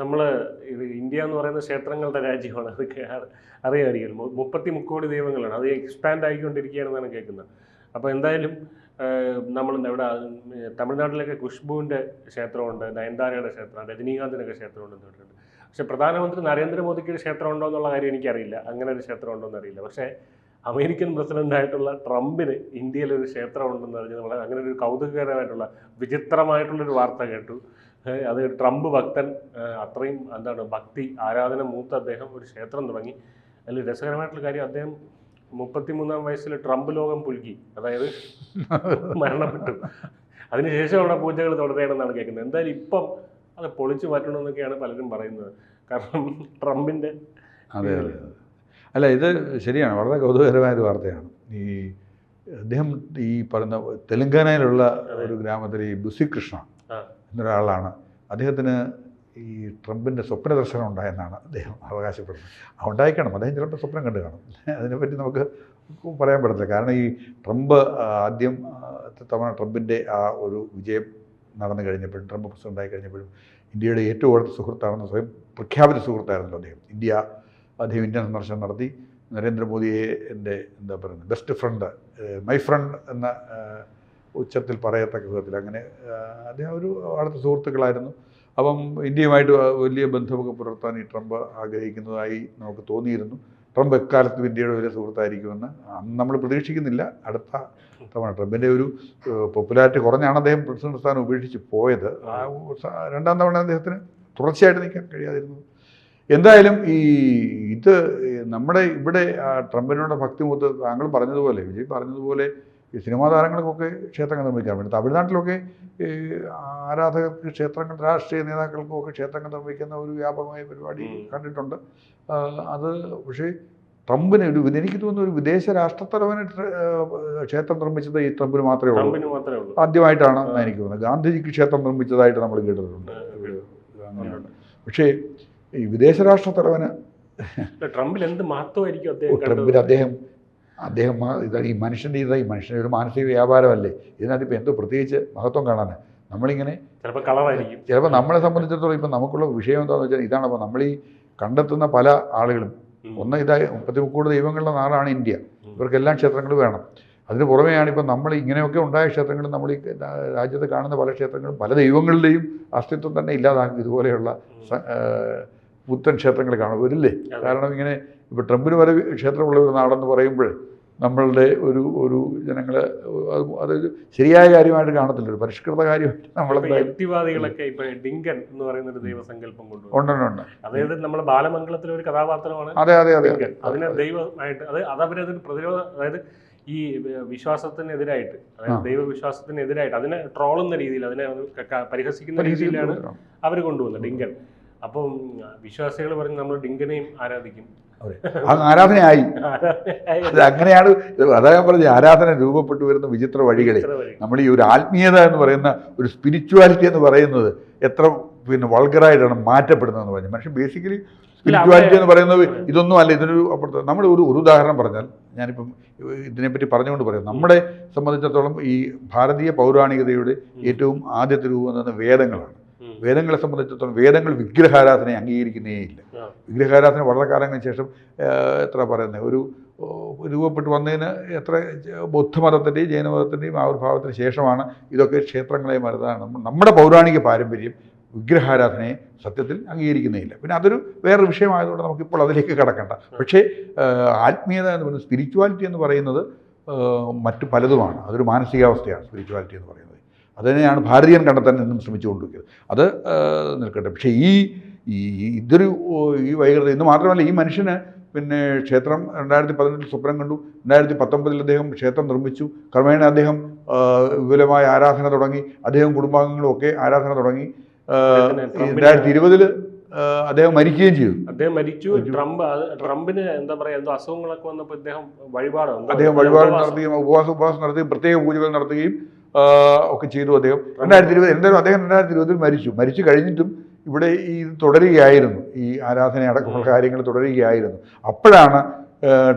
നമ്മൾ ഇത് ഇന്ത്യ എന്ന് പറയുന്ന ക്ഷേത്രങ്ങളുടെ രാജ്യമാണ്. അത് അറിയാമായിരിക്കും മുപ്പത്തി മുക്കോടി ദൈവങ്ങളാണ്. അത് എക്സ്പാൻഡ് ആയിക്കൊണ്ടിരിക്കുകയാണെന്നാണ് കേൾക്കുന്നത്. അപ്പോൾ എന്തായാലും നമ്മൾ ഇവിടെ തമിഴ്നാട്ടിലൊക്കെ ഖുഷ്ബുവിന്റെ ക്ഷേത്രമുണ്ട് നയൻതാരയുടെ ക്ഷേത്രം രജനീകാന്തിനൊക്കെ ക്ഷേത്രമുണ്ടെന്ന് പറഞ്ഞിട്ടുണ്ട് പക്ഷെ പ്രധാനമന്ത്രി നരേന്ദ്രമോദിക്ക് ഒരു ക്ഷേത്രം ഉണ്ടോ എന്നുള്ള കാര്യം എനിക്കറിയില്ല. അങ്ങനെ ഒരു ക്ഷേത്രം ഉണ്ടോ എന്നറിയില്ല പക്ഷേ അമേരിക്കൻ പ്രസിഡന്റ് ആയിട്ടുള്ള ട്രംപിന് ഇന്ത്യയിൽ ഒരു ക്ഷേത്രം ഉണ്ടെന്ന് അങ്ങനെ ഒരു കൗതുകകരമായിട്ടുള്ള വിചിത്രമായിട്ടുള്ളൊരു വാർത്ത കേട്ടു. അത് ട്രംപ് ഭക്തൻ അത്രയും എന്താണ് ഭക്തി ആരാധന മൂത്ത അദ്ദേഹം ഒരു ക്ഷേത്രം തുടങ്ങി. അതിൽ രസകരമായിട്ടുള്ള കാര്യം അദ്ദേഹം മുപ്പത്തിമൂന്നാം വയസ്സിൽ ട്രംപ് ലോകം പുൽകി അതായത് മരണപ്പെട്ടു. അതിനുശേഷം അവിടെ പൂജകൾ തുടരുകയാണെന്നാണ് കേൾക്കുന്നത്. എന്തായാലും ഇപ്പം അത് പൊളിച്ചു മാറ്റണമെന്നൊക്കെയാണ് പലരും പറയുന്നത്. കാരണം ട്രംപിന്റെ അതെ അതെ. അല്ല ഇത് ശരിയാണ്. വളരെ കൗതുകകരമായ ഒരു വാർത്തയാണ്. ഈ അദ്ദേഹം ഈ പറയുന്ന തെലങ്കാനയിലുള്ള ഒരു ഗ്രാമത്തിൽ ഈ ബുസി കൃഷ്ണ. ആ. എന്നൊരാളാണ്. അദ്ദേഹത്തിന് ഈ ട്രംപിന്റെ സ്വപ്ന ദർശനം ഉണ്ടായെന്നാണ് അദ്ദേഹം അവകാശപ്പെടുന്നത്. ഉണ്ടായിക്കണം അദ്ദേഹം ചിലപ്പോൾ സ്വപ്നം കണ്ടു കാണും. അതിനെപ്പറ്റി നമുക്ക് പറയാൻ പറ്റത്തില്ല. കാരണം ഈ ട്രംപ് ആദ്യം തവണ ട്രംപിന്റെ ആ ഒരു വിജയം നടന്നു കഴിഞ്ഞപ്പോഴും ട്രംപ് പ്രസിഡന്റായി കഴിഞ്ഞപ്പോഴും ഇന്ത്യയുടെ ഏറ്റവും അടുത്ത സുഹൃത്താണെന്ന് സ്വയം പ്രഖ്യാപിത സുഹൃത്തായിരുന്നല്ലോ അദ്ദേഹം. ഇന്ത്യ അദ്ദേഹം ഇന്ത്യൻ സന്ദർശനം നടത്തി. നരേന്ദ്രമോദിയെ എന്റെ എന്താ പറയുന്നത് ബെസ്റ്റ് ഫ്രണ്ട് മൈ ഫ്രണ്ട് എന്ന ഉച്ചത്തിൽ പറയത്തക്ക വിധത്തിൽ. അങ്ങനെ അദ്ദേഹം ഒരു അടുത്ത സുഹൃത്തുക്കളായിരുന്നു. അപ്പം ഇന്ത്യയുമായിട്ട് വലിയ ബന്ധമൊക്കെ പുലർത്താൻ ഈ ട്രംപ് ആഗ്രഹിക്കുന്നതായി നമുക്ക് തോന്നിയിരുന്നു. ട്രംപ് എക്കാലത്തും ഇന്ത്യയുടെ വലിയ സുഹൃത്തായിരിക്കുമെന്ന് അന്ന് നമ്മൾ പ്രതീക്ഷിക്കുന്നില്ല. അടുത്ത തവണ ട്രംപിന്റെ ഒരു പോപ്പുലാരിറ്റി കുറഞ്ഞാണ് അദ്ദേഹം പ്രസിഡന്റ് സ്ഥാനം ഉപേക്ഷിച്ച് പോയത്. രണ്ടാം തവണ അദ്ദേഹത്തിന് തുടർച്ചയായിട്ട് നിൽക്കാൻ കഴിയാതിരുന്നു എന്തായാലും ഈ ഇത് നമ്മുടെ ഇവിടെ ട്രംപിനോട് ഭക്തി മൂത്ത് താങ്കൾ പറഞ്ഞതുപോലെ വിജയ് പറഞ്ഞതുപോലെ ഈ സിനിമാ താരങ്ങൾക്കൊക്കെ ക്ഷേത്രങ്ങൾ നിർമ്മിക്കാൻ വേണ്ടി തമിഴ്നാട്ടിലൊക്കെ ആരാധകർക്ക് ക്ഷേത്രങ്ങൾ രാഷ്ട്രീയ നേതാക്കൾക്കൊക്കെ ക്ഷേത്രങ്ങൾ നിർമ്മിക്കുന്ന ഒരു വ്യാപകമായ പരിപാടി കണ്ടിട്ടുണ്ട്. അത് പക്ഷേ ട്രംപിന് ഒരു എനിക്ക് തോന്നുന്നു ഒരു വിദേശ രാഷ്ട്രത്തലവന് ട്ര- ക്ഷേത്രം നിർമ്മിച്ചത് ഈ ട്രംപിന് മാത്രമേ ഉള്ളൂ. ആദ്യമായിട്ടാണ് എനിക്ക് തോന്നുന്നത്. ഗാന്ധിജിക്ക് ക്ഷേത്രം നിർമ്മിച്ചതായിട്ട് നമ്മൾ കേട്ടിട്ടുണ്ട്. പക്ഷേ ഈ വിദേശ രാഷ്ട്ര തലവന് ഇല്ല, ട്രംപിൽ എന്ത് മഹത്വമായിരിക്കും ട്രംപിൽ അദ്ദേഹം അദ്ദേഹം ഈ മനുഷ്യന്റെ ഇതായി ഈ മനുഷ്യന്റെ ഒരു മാനസിക വ്യാപാരമല്ലേ? ഇതിനകത്ത് ഇപ്പോൾ എന്തോ പ്രത്യേകിച്ച് മഹത്വം കാണാൻ നമ്മളിങ്ങനെ ചിലപ്പോൾ കളറായിരിക്കും. ചിലപ്പോൾ നമ്മളെ സംബന്ധിച്ചിടത്തോളം ഇപ്പം നമുക്കുള്ള വിഷയം എന്താണെന്ന് വെച്ചാൽ ഇതാണ് അപ്പോൾ നമ്മൾ ഈ കണ്ടെത്തുന്ന പല ആളുകളും. ഒന്ന് ഇതായി മുപ്പത്തി മുക്കോടി ദൈവങ്ങളുടെ നാടാണ് ഇന്ത്യ. ഇവർക്കെല്ലാം ക്ഷേത്രങ്ങൾ വേണം. അതിന് പുറമെയാണ് ഇപ്പം നമ്മൾ ഇങ്ങനെയൊക്കെ ഉണ്ടായ ക്ഷേത്രങ്ങൾ നമ്മൾ ഈ രാജ്യത്ത് കാണുന്ന പല ക്ഷേത്രങ്ങളും പല ദൈവങ്ങളുടെയും അസ്തിത്വം തന്നെ ഇല്ലാതാക്കും. ഇതുപോലെയുള്ള പുത്തൻ ക്ഷേത്രങ്ങൾ കാണും. വരില്ലേ? കാരണം ഇങ്ങനെ ഇപ്പോൾ ട്രംപിന് വരെ ക്ഷേത്രമുള്ള ഒരു നാടെന്ന് പറയുമ്പോൾ നമ്മളുടെ ഒരു ഒരു ജനങ്ങളെ അത് ശരിയായ കാര്യമായിട്ട് കാണത്തില്ല. ഒരു പരിഷ്കൃത കാര്യമായിട്ട് നമ്മൾ വ്യക്തിവാദികളൊക്കെ യുക്തിവാദികളൊക്കെ ഇപ്പൊ ഡിങ്കൻ എന്ന് പറയുന്ന ഒരു ദൈവസങ്കല്പം ഉണ്ടുണ്ട് അതായത് നമ്മുടെ ബാലമംഗളത്തിലെ ഒരു കഥാപാത്രമാണ് അതെ അതെ അതെ അതിനെ ദൈവമായിട്ട് അത് അതവരതിന് പ്രതിരോധ അതായത് ഈ വിശ്വാസത്തിനെതിരായിട്ട് അതായത് ദൈവവിശ്വാസത്തിനെതിരായിട്ട് അതിനെ ട്രോളുന്ന രീതിയിൽ അതിനെ പരിഹസിക്കുന്ന രീതിയിലാണ് അവർ കൊണ്ടുവന്നത് ഡിങ്കൻ. അപ്പം വിശ്വാസികൾ പറഞ്ഞ് നമ്മൾ ഡിങ്കനെയും ആരാധിക്കും. ആരാധനയായി. അത് അങ്ങനെയാണ് അതാ ഞാൻ പറഞ്ഞ ആരാധന രൂപപ്പെട്ടു വരുന്ന വിചിത്ര വഴികളിൽ. നമ്മൾ ഈ ഒരു ആത്മീയത എന്ന് പറയുന്ന ഒരു സ്പിരിച്വാലിറ്റി എന്ന് പറയുന്നത് എത്ര പിന്നെ വൾഗറായിട്ടാണ് മാറ്റപ്പെടുന്നതെന്ന് പറഞ്ഞു മനുഷ്യൻ ബേസിക്കലി സ്പിരിച്വാലിറ്റി എന്ന് പറയുന്നത് ഇതൊന്നും അല്ല ഇതിനൊരു അപ്പുറത്ത് നമ്മൾ ഒരു ഒരു ഉദാഹരണം പറഞ്ഞാൽ ഞാനിപ്പം ഇതിനെപ്പറ്റി പറഞ്ഞുകൊണ്ട് പറയാം. നമ്മളെ സംബന്ധിച്ചിടത്തോളം ഈ ഭാരതീയ പൗരാണികതയുടെ ഏറ്റവും ആദ്യത്തെ രൂപം എന്ന് പറയുന്നത് വേദങ്ങളാണ്. വേദങ്ങളെ സംബന്ധിച്ചിടത്തോളം വേദങ്ങൾ വിഗ്രഹാരാധനയെ അംഗീകരിക്കുന്നേ ഇല്ല. വിഗ്രഹാരാധന വളരെ കാലങ്ങൾക്ക് ശേഷം എത്ര പറയുന്നത് ഒരു രൂപപ്പെട്ട് വന്നതിന് എത്ര ബുദ്ധമതത്തിന്റെയും ജൈനമതത്തിന്റെയും ആവിർഭാവത്തിന് ശേഷമാണ് ഇതൊക്കെ ക്ഷേത്രങ്ങളെ മരുന്നാണ് നമ്മുടെ പൗരാണിക പാരമ്പര്യം വിഗ്രഹാരാധനയെ സത്യത്തിൽ അംഗീകരിക്കുന്നേയില്ല. പിന്നെ അതൊരു വേറൊരു വിഷയമായതുകൊണ്ട് നമുക്കിപ്പോൾ അതിലേക്ക് കടക്കണ്ട. പക്ഷേ ആത്മീയത എന്ന് പറയുന്നത് സ്പിരിച്വാലിറ്റി എന്ന് പറയുന്നത് മറ്റു പലതുമാണ്. അതൊരു മാനസികാവസ്ഥയാണ് സ്പിരിച്വാലിറ്റി എന്ന് പറയുന്നത്. അതിനെയാണ് ഭാരതീയൻ കണ്ടെത്താൻ എന്നും ശ്രമിച്ചുകൊണ്ടിരിക്കുന്നത്. അത് നിൽക്കട്ടെ. പക്ഷേ ഈ ഈ ഇതൊരു ഈ വൈകൃതം ഇന്ന് മാത്രമല്ല ഈ മനുഷ്യന് പിന്നെ ക്ഷേത്രം രണ്ടായിരത്തി പതിനെട്ടിൽ സ്വപ്നം കണ്ടു. രണ്ടായിരത്തി പത്തൊമ്പതിൽ അദ്ദേഹം ക്ഷേത്രം നിർമ്മിച്ചു. ക്രമേണ അദ്ദേഹം വിപുലമായ ആരാധന തുടങ്ങി. അദ്ദേഹം കുടുംബാംഗങ്ങളും ഒക്കെ ആരാധന തുടങ്ങി. രണ്ടായിരത്തി ഇരുപതിൽ അദ്ദേഹം മരിക്കുകയും ചെയ്തു. അദ്ദേഹം മരിച്ചു. ട്രംപ് ട്രംപിന് എന്താ പറയാ എന്തോ അസുഖങ്ങളൊക്കെ വന്നപ്പോൾ അദ്ദേഹം വഴിപാട് അദ്ദേഹം വഴിപാട്. നടത്തുകയും ഉപവാസം ഉപവാസം നടത്തുകയും പ്രത്യേക പൂജകൾ നടത്തുകയും ഒക്കെ ചെയ്തു അദ്ദേഹം. രണ്ടായിരത്തി ഇരുപത് എന്തായാലും അദ്ദേഹം രണ്ടായിരത്തി ഇരുപതിൽ മരിച്ചു. മരിച്ചു കഴിഞ്ഞിട്ടും ഇവിടെ ഈ തുടരുകയായിരുന്നു. ഈ ആരാധന അടക്കമുള്ള കാര്യങ്ങൾ തുടരുകയായിരുന്നു. അപ്പോഴാണ്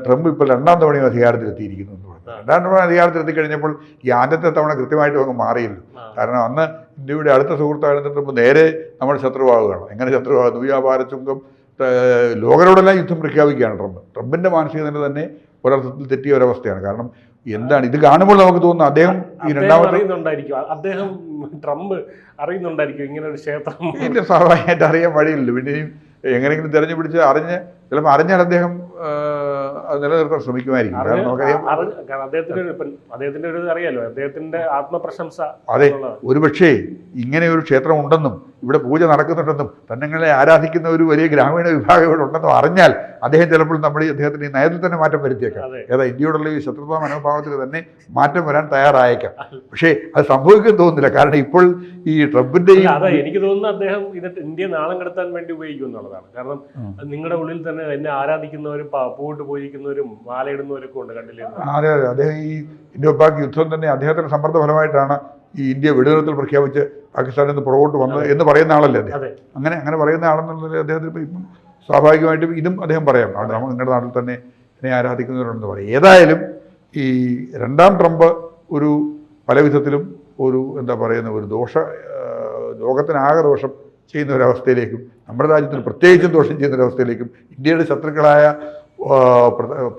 ട്രംപ് ഇപ്പോൾ രണ്ടാം തവണയും അധികാരത്തിലെത്തിയിരിക്കുന്നു എന്ന് പറഞ്ഞത്. രണ്ടാം തവണ അധികാരത്തിലെത്തി കഴിഞ്ഞപ്പോൾ ഈ ആദ്യത്തെ തവണ കൃത്യമായിട്ട് അങ്ങ് മാറിയില്ല. കാരണം അന്ന് ഇന്ത്യയുടെ അടുത്ത സുഹൃത്തായിരുന്ന ട്രംപ് നേരെ നമ്മൾ ശത്രുവാകുകയാണ്. എങ്ങനെ ശത്രുവാകുന്നു? വ്യാപാര ചുങ്കം ലോകരോടെല്ലാം യുദ്ധം പ്രഖ്യാപിക്കുകയാണ് ട്രംപ്. ട്രംപിന്റെ മാനസിക നില തന്നെ ഒരർത്ഥത്തിൽ തെറ്റിയ ഒരവസ്ഥയാണ്. കാരണം എന്താണ്? ഇത് കാണുമ്പോൾ നമുക്ക് തോന്നുന്നു അദ്ദേഹം ഈ രണ്ടാമത്തെ അറിയുന്നുണ്ടായിരിക്കും. അദ്ദേഹം ട്രംപ് അറിയുന്നുണ്ടായിരിക്കും ഇങ്ങനെ ഒരു ക്ഷേത്രം. ഇല്ല സ്വാഭാവികമായിട്ട് അറിയാൻ വഴിയില്ല പിന്നെയും എങ്ങനെയെങ്കിലും തെരഞ്ഞു പിടിച്ച് അറിഞ്ഞ് ചിലപ്പോൾ അറിഞ്ഞാൽ അദ്ദേഹം നിലനിർത്താൻ ശ്രമിക്കുമായിരിക്കും. അദ്ദേഹത്തിന്റെ ഒരു അദ്ദേഹത്തിന്റെ ഒരു അറിയാലോ? അദ്ദേഹത്തിന്റെ ആത്മപ്രശംസ അതെ ഒരുപക്ഷേ ഇങ്ങനെ ഒരു ക്ഷേത്രം ഉണ്ടെന്നും ഇവിടെ പൂജ നടക്കുന്നുണ്ടെന്നും തന്നെങ്ങളെ ആരാധിക്കുന്ന ഒരു വലിയ ഗ്രാമീണ വിഭാഗം ഇവിടെ ഉണ്ടെന്നും അറിഞ്ഞാൽ അദ്ദേഹം ചിലപ്പോൾ നമ്മുടെ ഈ അദ്ദേഹത്തിന്റെ ഈ നയത്തിൽ തന്നെ മാറ്റം വരുത്തിയേക്കാം. ഏതാ ഇന്ത്യയോടുള്ള ഈ ശത്രുതാ മനോഭാവത്തിൽ തന്നെ മാറ്റം വരാൻ തയ്യാറായേക്കാം. പക്ഷേ അത് സംഭവിക്കാൻ തോന്നുന്നില്ല. കാരണം ഇപ്പോൾ ഈ ട്രംപിന്റെ എനിക്ക് തോന്നുന്നു അദ്ദേഹം ഇത് ഇന്ത്യ നാളം കടത്താൻ വേണ്ടി ഉപയോഗിക്കും എന്നുള്ളതാണ്. കാരണം നിങ്ങളുടെ ഉള്ളിൽ തന്നെ എന്നെ ആരാധിക്കുന്നവരും പൂവിട്ട് പൂജിക്കുന്നവരും മാലയിടുന്നവരൊക്കെ ഉണ്ട് കണ്ടില്ലേ? അതെ അതെ. അദ്ദേഹം ഈ ഇന്ത്യ പാക് യുദ്ധം തന്നെ അദ്ദേഹത്തിന്റെ സമ്മർദ്ദ ഫലമായിട്ടാണ് ഈ ഇന്ത്യ വെടിനിർത്തൽ പ്രഖ്യാപിച്ച് പാകിസ്ഥാനിൽ നിന്ന് പുറകോട്ട് വന്നത് എന്ന് പറയുന്ന ആളല്ലേ അദ്ദേഹം? അതെ. അങ്ങനെ അങ്ങനെ പറയുന്ന ആളെന്നുള്ളത് അദ്ദേഹത്തിന് ഇപ്പം സ്വാഭാവികമായിട്ടും ഇതും അദ്ദേഹം പറയാം. അവിടെ നമ്മൾ നിങ്ങളുടെ നാട്ടിൽ തന്നെ എന്നെ ആരാധിക്കുന്നവരുണ്ടെന്ന് പറയും. ഏതായാലും ഈ രണ്ടാം ട്രംപ് ഒരു പല വിധത്തിലും ഒരു എന്താ പറയുന്ന ഒരു ദോഷ ലോകത്തിനാകെ ദോഷം ചെയ്യുന്ന ഒരവസ്ഥയിലേക്കും നമ്മുടെ രാജ്യത്തിന് പ്രത്യേകിച്ചും ദോഷം ചെയ്യുന്ന ഒരവസ്ഥയിലേക്കും ഇന്ത്യയുടെ ശത്രുക്കളായ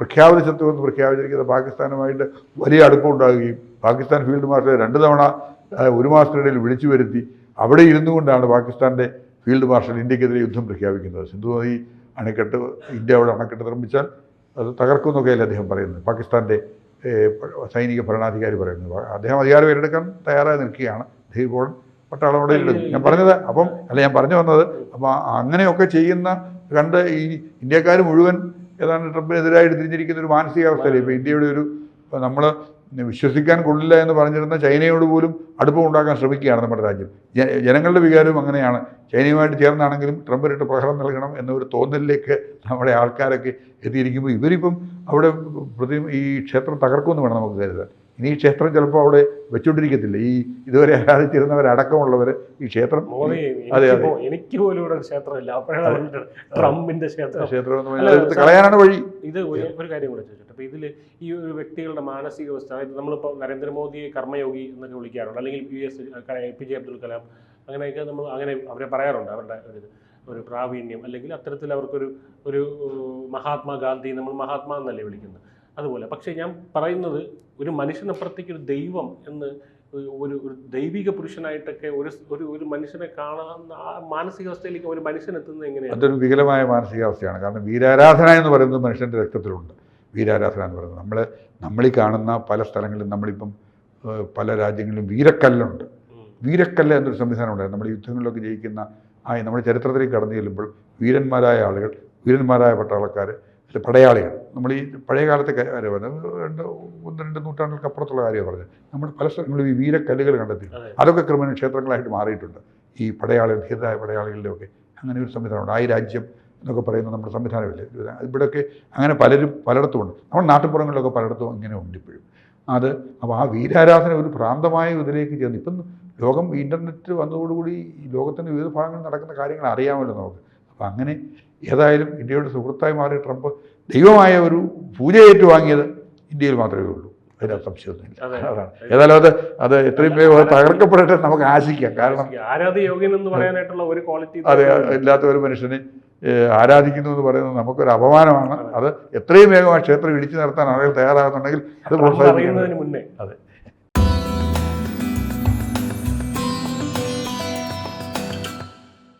പ്രഖ്യാപിത ശത്രു എന്ന് പ്രഖ്യാപിച്ചിരിക്കുന്ന പാകിസ്ഥാനുമായിട്ട് വലിയ അടുപ്പം ഉണ്ടാകുകയും പാകിസ്ഥാൻ ഫീൽഡ് മാർഷലെ രണ്ട് തവണ ഒരു മാസത്തിനിടയിൽ വിളിച്ചു വരുത്തി അവിടെ ഇരുന്നു കൊണ്ടാണ് പാകിസ്ഥാന്റെ ഫീൽഡ് മാർഷൽ ഇന്ത്യക്കെതിരെ യുദ്ധം പ്രഖ്യാപിക്കുന്നത്. സിന്ധു നദി അണക്കെട്ട് ഇന്ത്യ അവിടെ അണക്കെട്ട് നിർമ്മിച്ചാൽ അത് തകർക്കുമെന്നൊക്കെയല്ലേ അദ്ദേഹം പറയുന്നത്? പാകിസ്ഥാന്റെ സൈനിക ഭരണാധികാരി പറയുന്നത്. അദ്ദേഹം അധികാരം ഏറ്റെടുക്കാൻ തയ്യാറായി നിൽക്കുകയാണ്. ഇപ്പോൾ പട്ടാളം ഇടുന്നു. ഞാൻ പറഞ്ഞത് അപ്പം അല്ല ഞാൻ പറഞ്ഞു വന്നത് അപ്പം അങ്ങനെയൊക്കെ ചെയ്യുന്ന കണ്ട് ഈ ഇന്ത്യക്കാർ മുഴുവൻ ഏതാണ്ട് ട്രംപിനെതിരായിട്ട് തിരിഞ്ഞിരിക്കുന്ന ഒരു മാനസികാവസ്ഥയിൽ ഇപ്പോൾ ഇന്ത്യയുടെ ഒരു നമ്മൾ വിശ്വസിക്കാൻ കൊള്ളില്ല എന്ന് പറഞ്ഞിരുന്ന ചൈനയോട് പോലും അടുപ്പം ഉണ്ടാക്കാൻ ശ്രമിക്കുകയാണ് നമ്മുടെ രാജ്യം. ജനങ്ങളുടെ വികാരവും അങ്ങനെയാണ്. ചൈനയുമായിട്ട് ചേർന്നാണെങ്കിലും ട്രംപിനിട്ട് പ്രഹരം നൽകണം എന്നൊരു തോന്നലിലേക്ക് നമ്മുടെ ആൾക്കാരൊക്കെ എത്തിയിരിക്കുമ്പോൾ ഇവരിപ്പം അവിടെ പ്രതി ഈ ക്ഷേത്രം തകർക്കുമെന്ന് വേണം നമുക്ക് കരുതാൻ. ഇനി ഈ ക്ഷേത്രം ചിലപ്പോൾ അവിടെ വെച്ചുകൊണ്ടിരിക്കത്തില്ല. ഈ ഇതുവരെ ആരാധിച്ചിരുന്നവരടക്കമുള്ളവർ ഈ ക്ഷേത്രം അതെ, എനിക്ക് അതെ. എനിക്ക് പോലും ഇവിടെ ക്ഷേത്രമില്ല. അപ്പോഴാണ് ട്രംപിന്റെ ക്ഷേത്രം. ക്ഷേത്രം കളയാനാണ് വഴി. ഇത് ഒരു കാര്യം കൂടെ ചോദിച്ചോട്ടെ. അപ്പോൾ ഇതിൽ ഈ ഒരു വ്യക്തികളുടെ മാനസികാവസ്ഥ അതായത് നമ്മളിപ്പോൾ നരേന്ദ്രമോദിയെ കർമ്മയോഗി എന്നൊക്കെ വിളിക്കാറുണ്ട്. അല്ലെങ്കിൽ U S A P J Abdul Kalam അങ്ങനെയൊക്കെ നമ്മൾ അങ്ങനെ അവരെ പറയാറുണ്ട്. അവരുടെ ഒരു ഒരു പ്രാവീണ്യം. അല്ലെങ്കിൽ അത്തരത്തിൽ അവർക്കൊരു ഒരു മഹാത്മാഗാന്ധി നമ്മൾ മഹാത്മാ എന്നല്ലേ വിളിക്കുന്നത്. അതുപോലെ പക്ഷേ ഞാൻ പറയുന്നത് ഒരു മനുഷ്യനപ്പുറത്തേക്ക് ഒരു ദൈവം എന്ന് ഒരു ഒരു ദൈവിക പുരുഷനായിട്ടൊക്കെ ഒരു ഒരു ഒരു മനുഷ്യനെ കാണാവുന്ന ആ മാനസികാവസ്ഥയിലേക്ക് ഒരു മനുഷ്യൻ എത്തുന്നത് എങ്ങനെയാണ്? അതൊരു വികലമായ മാനസികാവസ്ഥയാണ്. കാരണം വീരാരാധന എന്ന് പറയുന്നത് മനുഷ്യന്റെ രക്തത്തിലുണ്ട്. വീരാരാധന എന്ന് പറയുന്നത്. നമ്മൾ നമ്മളീ കാണുന്ന പല സ്ഥലങ്ങളിലും നമ്മളിപ്പം പല രാജ്യങ്ങളിലും വീരക്കല്ലുണ്ട്. വീരക്കല്ല് എന്നൊരു സംവിധാനം ഉണ്ടായിരുന്നു. നമ്മുടെ യുദ്ധങ്ങളിലൊക്കെ ജയിക്കുന്ന ആ നമ്മുടെ ചരിത്രത്തിലേക്ക് കടന്നു ചെല്ലുമ്പോൾ വീരന്മാരായ ആളുകൾ വീരന്മാരായ പട്ടാളക്കാർ പടയാളികൾ നമ്മൾ ഈ പഴയ കാലത്തെ കാര്യം പറഞ്ഞത്? രണ്ട് ഒന്ന് രണ്ട് നൂറ്റാണ്ടുകൾക്ക് അപ്പുറത്തുള്ള കാര്യമാണ് പറഞ്ഞത്. നമ്മൾ പല സ്ഥലങ്ങളിലും ഈ വീരക്കല്ലുകൾ കണ്ടെത്തി. അതൊക്കെ ക്രിമിനൽ ക്ഷേത്രങ്ങളായിട്ട് മാറിയിട്ടുണ്ട്. ഈ പടയാളികൾ ധീരരായ പടയാളികളുടെയൊക്കെ അങ്ങനെ ഒരു സംവിധാനമുണ്ട് ആ രാജ്യം എന്നൊക്കെ പറയുന്ന നമ്മുടെ സംവിധാനമില്ലേ? ഇവിടെയൊക്കെ അങ്ങനെ പലരും പലയിടത്തും ഉണ്ട് നമ്മുടെ നാട്ടുപുറങ്ങളിലൊക്കെ പലയിടത്തും അങ്ങനെ ഉണ്ട് ഇപ്പോഴും. അത് അപ്പോൾ ആ വീരാരാധന ഒരു പ്രാന്തമായ ഇതിലേക്ക് ചേർന്ന് ഇപ്പം ലോകം ഇന്റർനെറ്റ് വന്നതോടുകൂടി ഈ ലോകത്തിന്റെ വിവിധ ഭാഗങ്ങളിൽ നടക്കുന്ന കാര്യങ്ങൾ അറിയാമല്ലോ നമുക്ക്. അപ്പോൾ അങ്ങനെ ഏതായാലും ഇന്ത്യയുടെ സുഹൃത്തായി മാറിയ ട്രംപ് ദൈവമായ ഒരു പൂജ ഏറ്റുവാങ്ങിയത് ഇന്ത്യയിൽ മാത്രമേ ഉള്ളൂ. അതിനകത്ത് സംശയമൊന്നുമില്ല അതെ. അതാണ്. ഏതായാലും അത് അത് എത്രയും വേഗം അത് തകർക്കപ്പെടട്ടെ നമുക്ക് ആശിക്കാം. കാരണം പറയാനായിട്ടുള്ള ഒരു ക്വാളിറ്റി അതെ ഇല്ലാത്ത ഒരു മനുഷ്യനെ ആരാധിക്കുന്നു എന്ന് പറയുന്നത് നമുക്കൊരു അപമാനമാണ്. അത്. എത്രയും വേഗം ആ ക്ഷേത്രം ഇടിച്ചു നിർത്താൻ ആളുകൾ തയ്യാറാകുന്നുണ്ടെങ്കിൽ അത് പ്രോത്സാഹിപ്പിക്കുന്നതിന് മുന്നേ. അതെ.